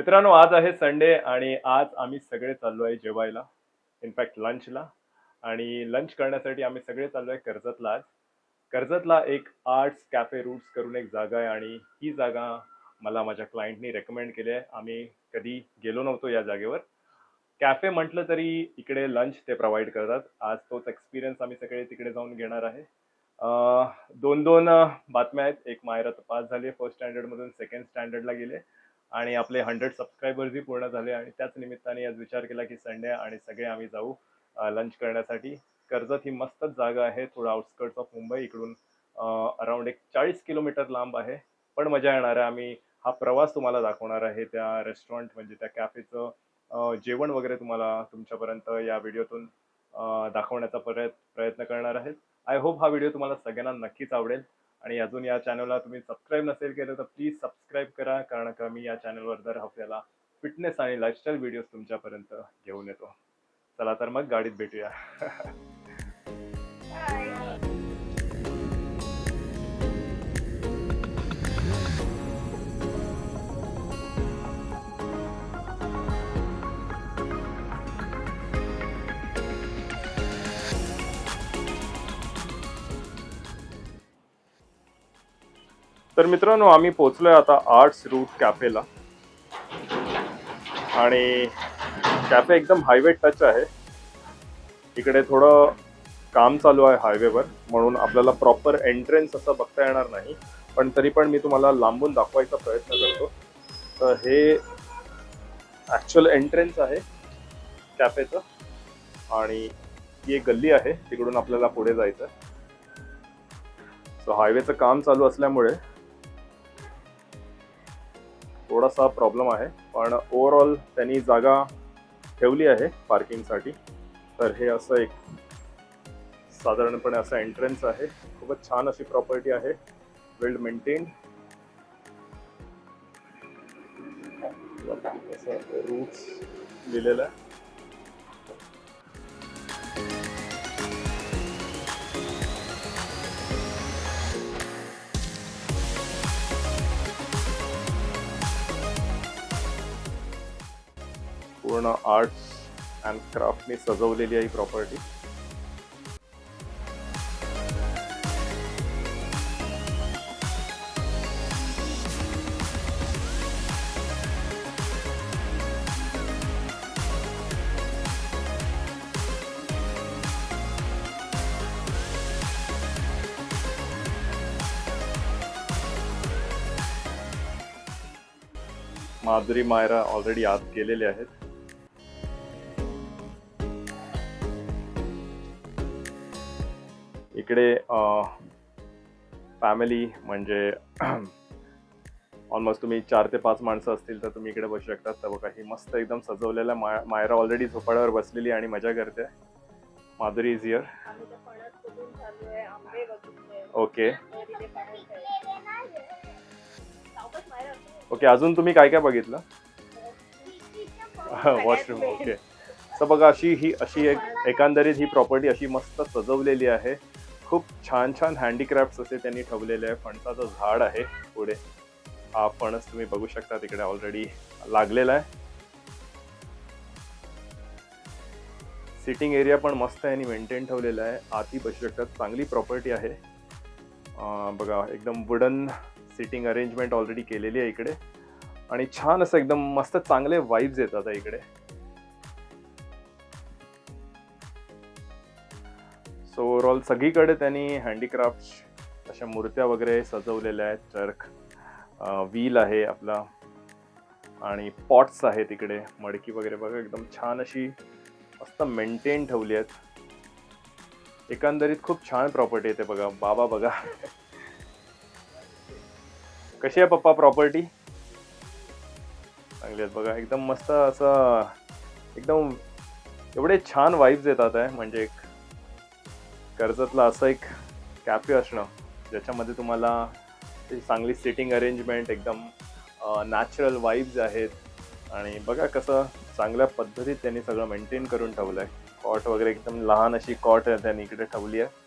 मित्रांनो आज आहे संडे आणि आज आम्ही सगळे चाललो आहे जेवायला इनफॅक्ट लंचला आणि लंच करण्यासाठी आम्ही सगळे चाललो आहे कर्जतला आज. कर्जतला एक आर्ट्स कॅफे रूट्स करून एक जागा आहे आणि ही जागा मला माझ्या क्लायंटनी रेकमेंड केली आहे. आम्ही कधी गेलो नव्हतो या जागेवर. कॅफे म्हटलं तरी इकडे लंच ते प्रोव्हाइड करतात. आज तोच एक्सपिरियन्स आम्ही सगळे तिकडे जाऊन घेणार आहे. दोन दोन बातम्या आहेत. एक मायरा तर पास झाली फर्स्ट स्टँडर्डमधून सेकंड स्टँडर्डला गेले. आणि आपले हंड्रेड सबस्क्रायबर्सही पूर्ण झाले आणि त्याच निमित्ताने आज विचार केला की संडे आणि सगळे आम्ही जाऊ लंच करण्यासाठी. कर्जत ही मस्तच जागा आहे थोडं आउटस्कर्ट्स ऑफ मुंबई इकडून अराउंड एक चाळीस किलोमीटर लांब आहे. पण मजा येणार आहे. आम्ही हा प्रवास तुम्हाला दाखवणार आहे त्या रेस्टॉरंट म्हणजे त्या कॅफेचं जेवण वगैरे तुम्हाला तुमच्यापर्यंत या व्हिडिओतून दाखवण्याचा प्रयत्न प्रयत्न करणार आहेत. आय होप हा व्हिडिओ तुम्हाला सगळ्यांना नक्कीच आवडेल. आणि अजून या चॅनलला तुम्ही सबस्क्राईब नसेल केलं तर प्लीज सबस्क्राईब करा. कारण का मी या चॅनलवर दर हफ्त्याला फिटनेस आणि लाईफस्टाईल व्हिडिओज तुमच्यापर्यंत घेऊन येतो. चला तर मग गाडीत भेटूया. तर मित्रांनो आम्ही पोचलोय आता आर्ट्स रूट कॅफेला आणि कॅफे एकदम हायवे टच आहे. इकडे थोडं काम चालू आहे हायवेवर म्हणून आपल्याला प्रॉपर एंट्रन्स असं बघता येणार नाही. पण तरी पण मी तुम्हाला लांबून दाखवायचा प्रयत्न करतो. तर हे ॲक्च्युअल एंट्रन्स आहे कॅफेचं आणि ही एक गल्ली आहे तिकडून आपल्याला पुढे जायचं सो हायवेचं काम चालू असल्यामुळे थोडासा प्रॉब्लेम आहे पण ओव्हरऑल त्यांनी जागा ठेवली आहे पार्किंगसाठी तर हे असं एक साधारणपणे असं एंट्रन्स आहे. खूपच छान अशी प्रॉपर्टी आहे. वेल मेंटेन रूट्स लिहिलेलं आहे. पूर्ण आर्ट्स अँड क्राफ्टने सजवलेली आहे ही प्रॉपर्टी. माधुरी मायरा ऑलरेडी आत गेलेले आहेत. इकडे फॅमिली म्हणजे ऑलमोस्ट तुम्ही चार ते पाच माणसं असतील तर तुम्ही इकडे बसू शकता. तर बघा ही मस्त एकदम सजवलेलं माय मायरा ऑलरेडी झोपाळ्यावर बसलेली आणि मजा करते. माधुरी इज बघितले ओके. ओके अजून तुम्ही काय काय बघितलं? वॉशरूम. ओके. तर बघा अशी ही अशी एक एकंदरीत ही प्रॉपर्टी अशी मस्त सजवलेली आहे. खूप छान छान हँडीक्राफ्ट असे त्यांनी ठेवलेले आहे. फणसाचं झाड आहे पुढे. हा फणस तुम्ही बघू शकता तिकडे ऑलरेडी लागलेला आहे. सिटिंग एरिया पण मस्त आहे आणि मेंटेन ठेवलेला आहे. आती बसू शकतात चांगली प्रॉपर्टी आहे. बघा एकदम वुडन सिटिंग अरेंजमेंट ऑलरेडी केलेली आहे इकडे. आणि छान असं एकदम मस्त चांगले वाईब्स येतात इकडे. सो ओव्हरऑल सगळीकडे त्यांनी हँडीक्राफ्ट अशा मूर्त्या वगैरे सजवलेल्या आहेत. चर्क व्हील आहे आपला आणि पॉट्स आहेत तिकडे मडकी वगैरे बघा एकदम छान अशी मस्त मेंटेन ठेवली आहेत. एकंदरीत खूप छान प्रॉपर्टी येते बघा. बाबा बघा. कशी आहे पप्पा प्रॉपर्टी चांगली आहेत बघा. एकदम मस्त असं एकदम एवढे छान वाईब्स येतात आहे. म्हणजे एक कर्जतला असं एक कॅफे असणं ज्याच्यामध्ये तुम्हाला ती चांगली सिटिंग अरेंजमेंट एकदम नॅचरल वाईब्स आहेत. आणि बघा कसं चांगल्या पद्धतीत त्यांनी सगळं मेंटेन करून ठेवलं आहे कॉट वगैरे एकदम लहान अशी कॉट त्यांनी इकडे ठेवली आहे.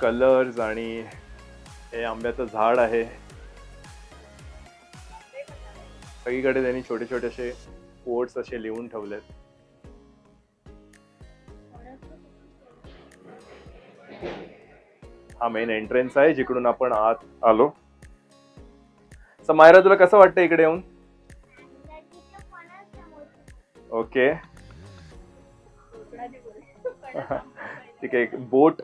कलर्स आणि हे आंब्याचं झाड आहे. सगळीकडे त्यांनी छोटे छोटे असे कोट्स असे लिहून ठेवलेत. हा मेन एंट्रन्स आहे जिकडून आपण आत आलो. तर मायरा तुला कसं वाटतं इकडे येऊन? ओके ठीक आहे एक बोट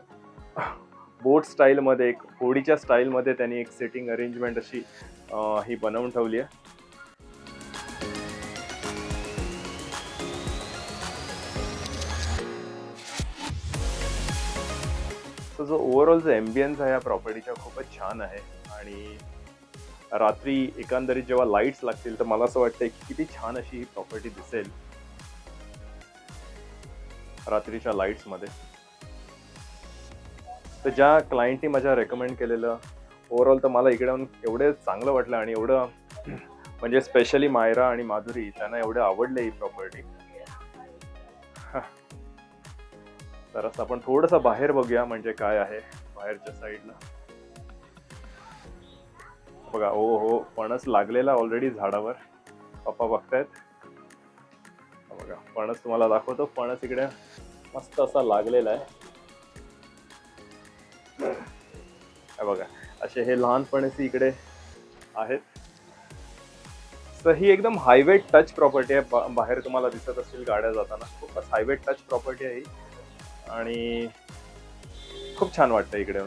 बोट स्टाईलमध्ये एक होडीच्या स्टाईलमध्ये त्यांनी एक सेटिंग अरेंजमेंट अशी ही बनवून ठेवली आहे. जो ओव्हरऑल जो एम्बियन्स आहे या प्रॉपर्टीचा खूपच छान आहे. आणि रात्री एकंदरीत जेव्हा लाईट्स लागतील तर मला असं वाटतंय की किती छान अशी ही प्रॉपर्टी दिसेल. रात्रीच्या लाईट्समध्ये तर ज्या क्लायंटनी माझ्या रेकमेंड केलेलं ओव्हरऑल तर मला इकडे येऊन एवढं चांगलं वाटलं आणि एवढं म्हणजे स्पेशली मायरा आणि माधुरी त्यांना एवढं आवडलं ही प्रॉपर्टी तर असं आपण थोडंसं बाहेर बघूया म्हणजे काय आहे बाहेरच्या साईडला बघा ओ हो फणस लागलेला ऑलरेडी झाडावर. पप्पा बघतायत. बघा फणस तुम्हाला दाखवतो. फणस इकडे मस्त असा लागलेला आहे. बघा असे हे लहान फणस इकडे आहेत. तर ही एकदम हायवे टच प्रॉपर्टी आहे. बाहेर तुम्हाला दिसत असतील गाड्या जाताना. खूपच हायवे टच प्रॉपर्टी आहे ही. आणि खूप छान वाटतं इकडे.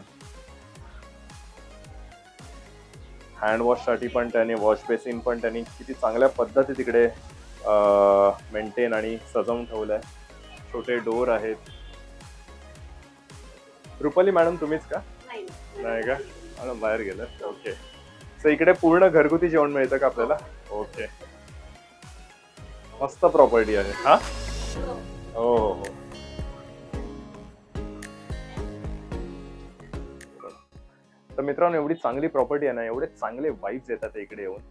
हँड वॉशसाठी पण त्याने वॉश बेसिन पण त्यांनी किती चांगल्या पद्धती तिकडे मेंटेन आणि सजवून ठेवलंय. छोटे डोर आहेत. रुपाली मॅडम तुम्हीच का? नाही, नाही. का? मॅडम बाहेर गेलं ओके सो इकडे पूर्ण घरगुती जेवण मिळतं का आपल्याला? ओके मस्त प्रॉपर्टी आहे. हा? हो. हो हो. तर मित्रांनो एवढी चांगली प्रॉपर्टी आहे ना एवढे चांगले वाईब्स येतात इकडे येऊन.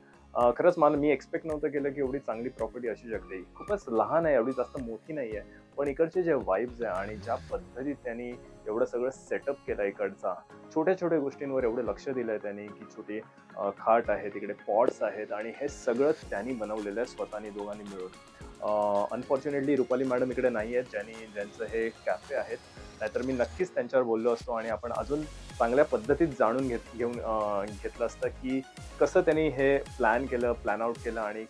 खरंच मला मी एक्सपेक्ट नव्हतं केलं की एवढी चांगली प्रॉपर्टी असू शकते. खूपच लहान आहे एवढी जास्त मोठी नाही आहे पण इकडचे जे वाईब्स आहे आणि ज्या पद्धतीत त्यांनी एवढं सगळं सेटअप केलं इकडचा छोट्या छोट्या गोष्टींवर एवढं लक्ष दिलं आहे त्यांनी की छोटी खाट आहे तिकडे पॉट्स आहेत आणि हे सगळं त्यांनी बनवलेलं आहे स्वतःनी दोघांनी मिळून. अनफॉर्च्युनेटली रुपाली मॅडम इकडे नाही आहेत ज्यांनी ज्यांचं हे कॅफे आहेत नाहीतर मी नक्कीच त्यांच्यावर बोललो असतो आणि आपण अजून चांगल्या पद्धतीत जाणून घेत घेऊन घेतलं असतं की कसं त्यांनी हे प्लॅन केलं प्लॅन आउट केलं आणि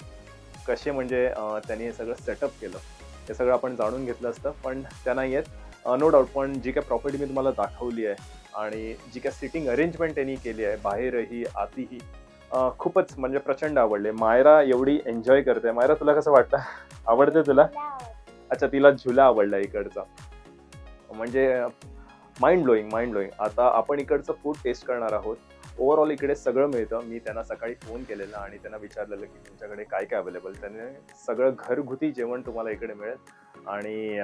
कसे म्हणजे त्यांनी हे सगळं सेटअप केलं. हे सगळं आपण जाणून घेतलं असतं. पण त्या नाही आहेत. नो डाऊट पण जी काय प्रॉपर्टी मी तुम्हाला दाखवली आहे आणि जी काय सिटिंग अरेंजमेंट त्यांनी केली आहे बाहेरही आतीही खूपच म्हणजे प्रचंड आवडले. मायरा एवढी एन्जॉय करते. मायरा तुला कसं वाटतं? आवडते तुला? अच्छा तिला झुला आवडला इकडचा. म्हणजे माइंड ब्लोईंग माइंड ब्लोईंग आता आपण इकडचं फूड टेस्ट करणार आहोत. ओव्हरऑल इकडे सगळं मिळतं. मी त्यांना सकाळी फोन केलेला आणि त्यांना विचारलेलं की तुमच्याकडे काय काय अवेलेबल त्याने सगळं घरगुती जेवण तुम्हाला इकडे मिळेल. आणि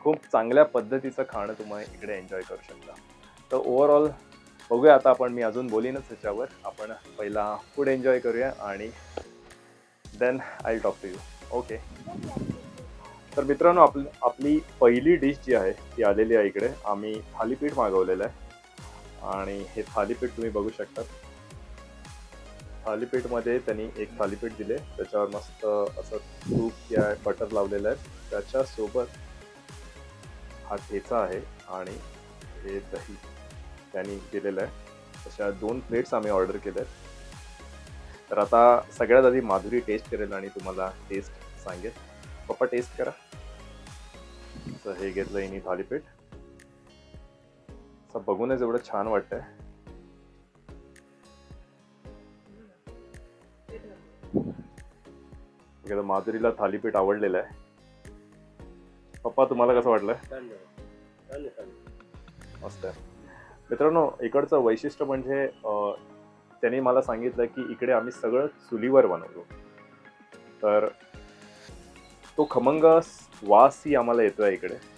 खूप चांगल्या पद्धतीचं खाणं तुम्ही इकडे एन्जॉय करू शकता. तर ओव्हरऑल बघूया आता आपण मी अजून बोलीनच ह्याच्यावर. आपण पहिला फूड एन्जॉय करूया आणि then I talk to you okay तर मित्रांनो आपली आपली पहिली डिश जी आहे ती आलेली आहे इकडे. आम्ही थालीपीठ मागवलेलं आहे. आणि हे थालीपीठ तुम्ही बघू शकता थालीपीठमध्ये त्यांनी एक थालीपीठ दिले. त्याच्यावर मस्त असं तूप किंवा बटर लावलेलं आहे. त्याच्यासोबत हा ठेचा आहे आणि हे दही त्यांनी दिलेलं आहे. अशा दोन प्लेट्स आम्ही ऑर्डर केल्या आहेत तर आता सगळ्यात आधी माधुरी टेस्ट करेल आणि तुम्हाला टेस्ट सांगेल. पप्पा टेस्ट करा. तर हे घेतलं इनी थालीपीठ. असं बघूनच एवढं छान वाटतंय. माधुरीला थालीपीठ आवडलेलं आहे. पप्पा तुम्हाला कसं वाटलं? मस्त मित्रांनो इकडचं वैशिष्ट्य म्हणजे त्यांनी मला सांगितलं की इकडे आम्ही सगळं चुलीवर बनवतो. तर तो खमंग वासही आम्हाला येतोय इकडे.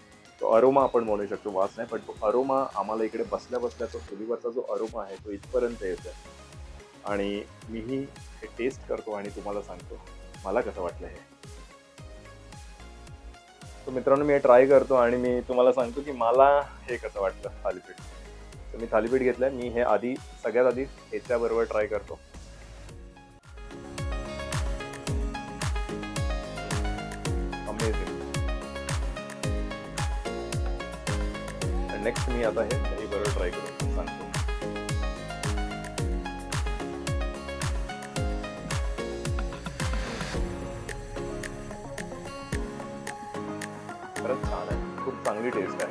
तो अरोमा आपण म्हणू शकतो वास नाही पण तो अरोमा आम्हाला इकडे बसल्या बसल्या तो चुलीवरचा जो अरोमा आहे तो इथपर्यंत येतो आणि मीही हे टेस्ट करतो आणि तुम्हाला सांगतो मला कसं वाटलं हे. तर मित्रांनो मी हे ट्राय करतो आणि मी तुम्हाला सांगतो की मला हे कसं वाटलं थालीपीठ. तर मी थालीपीठ घेतलं मी हे आधी सगळ्यात आधी ह्याच्याबरोबर ट्राय करतो. मी आता हे दही आहे. खूप चांगली टेस्ट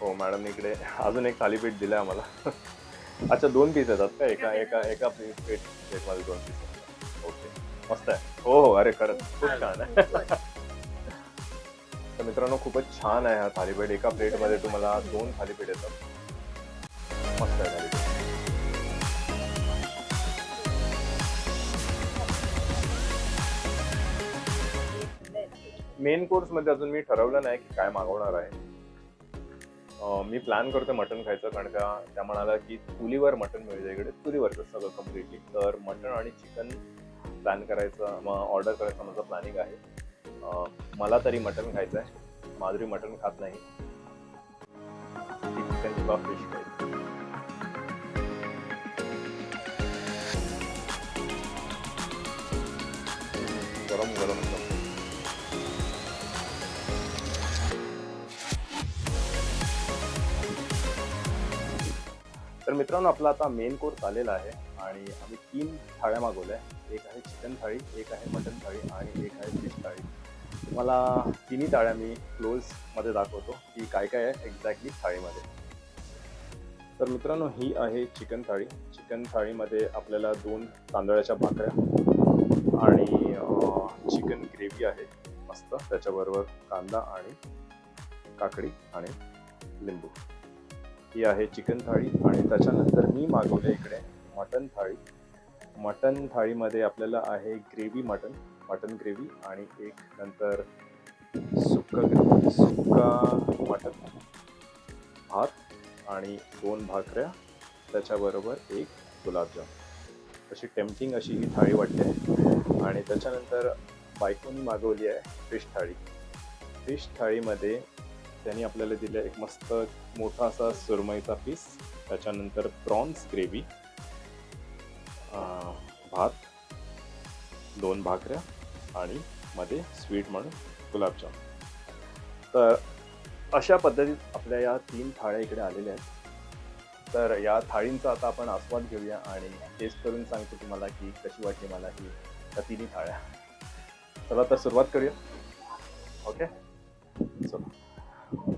हो इकडे एक थालीपीठ दिलंय आम्हाला. अच्छा दोन पीस येतात का? एका एका एका प्लेटमध्ये दोन पीस मस्त आहे. हो हो अरे खरंच खूप छान आहे. तर मित्रांनो खूपच छान आहे हा थालीपीठ. एका प्लेटमध्ये तुम्हाला दोन थालीपीठ येतात. मस्त आहे थालीपीठ. मेन कोर्समध्ये अजून मी ठरवलं नाही की काय मागवणार आहे. मी प्लॅन करतो मटन खायचं कारण का त्या म्हणाला की चुलीवर मटन मिळतं इकडे. चुलीवरचं सगळं कम्प्लिटली तर मटन आणि चिकन प्लॅन करायचं मग ऑर्डर करायचं माझं प्लॅनिंग आहे. मला तरी मटन खायचं आहे माधुरी मटन खात नाही. चिकन किंवा फिश खायचं गरम गरम मित्रांनो आपला आता मेन कोर्स आलेला आहे आणि आम्ही तीन थाळ्या मागवल्या. एक आहे चिकन थाळी एक आहे मटन थाळी आणि एक आहे फिश थाळी. तुम्हाला तिन्ही थाळ्या मी क्लोजमध्ये दाखवतो की काय काय आहे एक्झॅक्टली थाळीमध्ये. तर मित्रांनो ही आहे चिकन थाळी. चिकन थाळीमध्ये आपल्याला दोन तांदळाच्या भाकऱ्या आणि चिकन ग्रेव्ही आहे. मस्त. त्याच्याबरोबर कांदा आणि काकडी आणि लिंबू. ही आहे चिकन थाळी आणि त्याच्यानंतर मी मागवले इकडे मटन थाळी. मटन थाळीमध्ये आपल्याला आहे ग्रेव्ही मटन मटन ग्रेव्ही आणि एक नंतर सुक्का सुक्का मटन. भात आणि दोन भाकऱ्या त्याच्याबरोबर एक गुलाबजाम. अशी टेम्पटिंग अशी ही थाळी वाटते आणि त्याच्यानंतर बायकोनी मागवली आहे फिश थाळी. फिश थाळीमध्ये त्यांनी आपल्याला दिलं एक मस्त मोठा असा सुरमईचा पीस त्याच्यानंतर प्रॉन्स ग्रेव्ही भात दोन भाकऱ्या आणि मध्ये स्वीट म्हणून गुलाबजाम. तर अशा पद्धतीत आपल्या या तीन थाळ्या इकडे आलेल्या आहेत. तर या थाळींचा आता आपण आस्वाद घेऊया आणि टेस्ट करून सांगतो तुम्हाला की कशी वाटली मला ही त्या तिन्ही थाळ्या. चला तर सुरुवात करूया. ओके चला.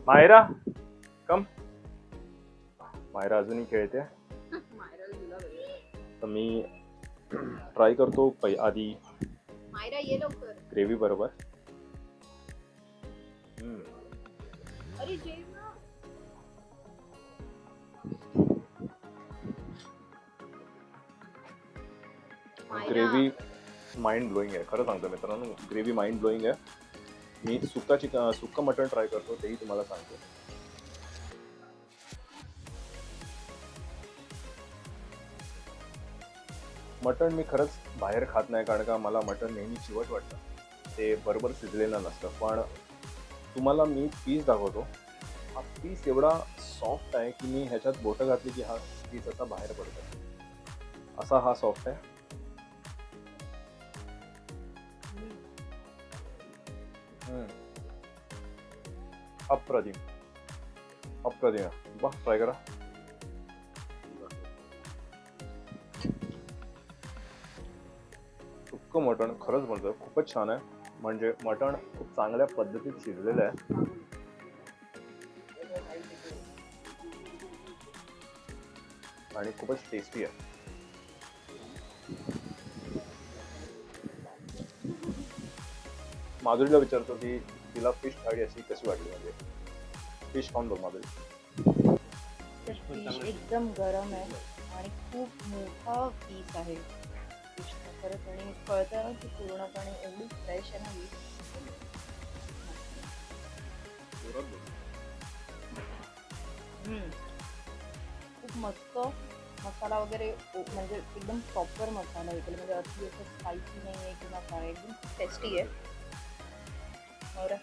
मायरा कम मायरा अजूनही खेळते. तर मी ट्राय करतो पै आधी मायरा ये लवकर. ग्रेव्ही बरोबर. ग्रेव्ही माइंड ब्लोईंग आहे. खरं सांगतो मित्रांनो ग्रेव्ही माइंड ब्लोईंग आहे. मी सुक्का चिकन सुक्का मटण ट्राय करतो तेही तुम्हाला सांगतो. मटण मी खरंच बाहेर खात नाही कारण का मला मटण नेहमी चिवट वाटतं. ते बरोबर शिजलेलं नसतं. पण तुम्हाला मी पीस दाखवतो. हा पीस एवढा सॉफ्ट आहे की मी ह्याच्यात बोटं घातली की हा पीस असा बाहेर पडतो. असा हा सॉफ्ट आहे. हम्म. अप्रतिम अप्रतिम आहे. बा ट्राय करा इतकं मटण खरंच म्हणतो खूपच छान आहे म्हणजे मटण खूप चांगल्या पद्धतीत शिजलेलं आहे आणि खूपच टेस्टी आहे माधुरीला विचारतो की तिला फिश थाळी अशी कशी वाटली म्हणजे? फिश खाऊन बघ माधुरी. फिश एकदम गरम आहे आणि खूप मोठा पीस आहे. फिश खरंच आणि कळतं ना की पूर्णपणे एवढी फ्रेश आहे ना. खूप मस्त. मसाला वगैरे म्हणजे एकदम प्रॉपर मसाला आहे म्हणजे अति असं स्पायसी नाही आहे किंवा काय एकदम टेस्टी आहे. और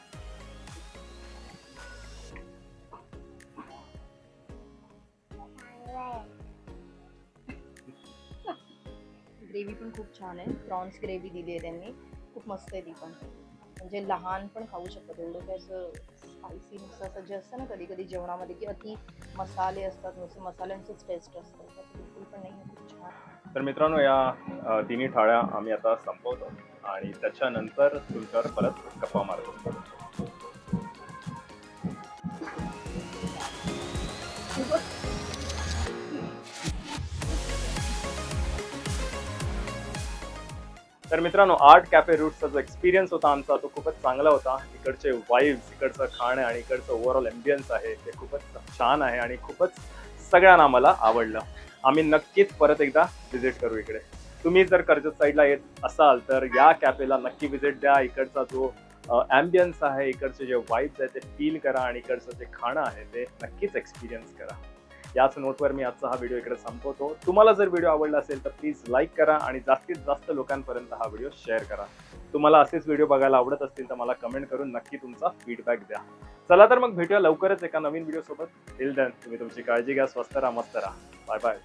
ग्रेव्ही पण खूप छान आहे. प्रॉन्स ग्रेव्ही दिली आहे त्यांनी. खूप मस्त आहे ती पण. म्हणजे लहान पण खाऊ शकतात एवढं काय असं स्पायसी नुसतं. असं जे असतं ना कधी कधी जेवणामध्ये की अति मसाले असतात नुसतं मसाल्यांचंच टेस्ट असतं बिलकुल पण नाही खूप छान तर मित्रांनो या तिन्ही थाळ्या आम्ही आता संपवतो. आणि त्याच्यानंतर तुमच्यावर परत गप्पा मारतो. तर मित्रांनो आर्ट कॅफे रूटचा जो एक्सपिरियन्स होता आमचा तो खूपच चांगला होता. इकडचे वाईब्स इकडचं खाणं आणि इकडचं ओव्हरऑल एम्बियन्स आहे ते खूपच छान आहे आणि खूपच सगळ्यांना आम्हाला आवडलं. आम्ही नक्कीच परत एकदा व्हिजिट करू इकडे. तुम्ही जर कर्जत साईडला येत असाल तर या कॅफेला नक्की व्हिजिट द्या. इकडचा जो ॲम्बियन्स आहे इकडचे जे वाईब्स आहे ते फील करा आणि इकडचं जे खाणं आहे ते नक्कीच एक्सपिरियन्स करा. याच नोटवर मी आजचा हा व्हिडिओ इकडे संपवतो. तुम्हाला जर व्हिडिओ आवडला असेल तर प्लीज लाईक करा आणि जास्तीत जास्त लोकांपर्यंत हा व्हिडिओ शेअर करा. तुम्हाला असेच व्हिडिओ बघायला आवडत असतील तर मला कमेंट करून नक्की तुमचा फीडबॅक द्या. चला तर मग भेटूया लवकरच एका नवीन व्हिडिओ सोबत. टिल देन तुम्ही तुमची काळजी घ्या स्वस्त राहा मस्त राहा. Bye bye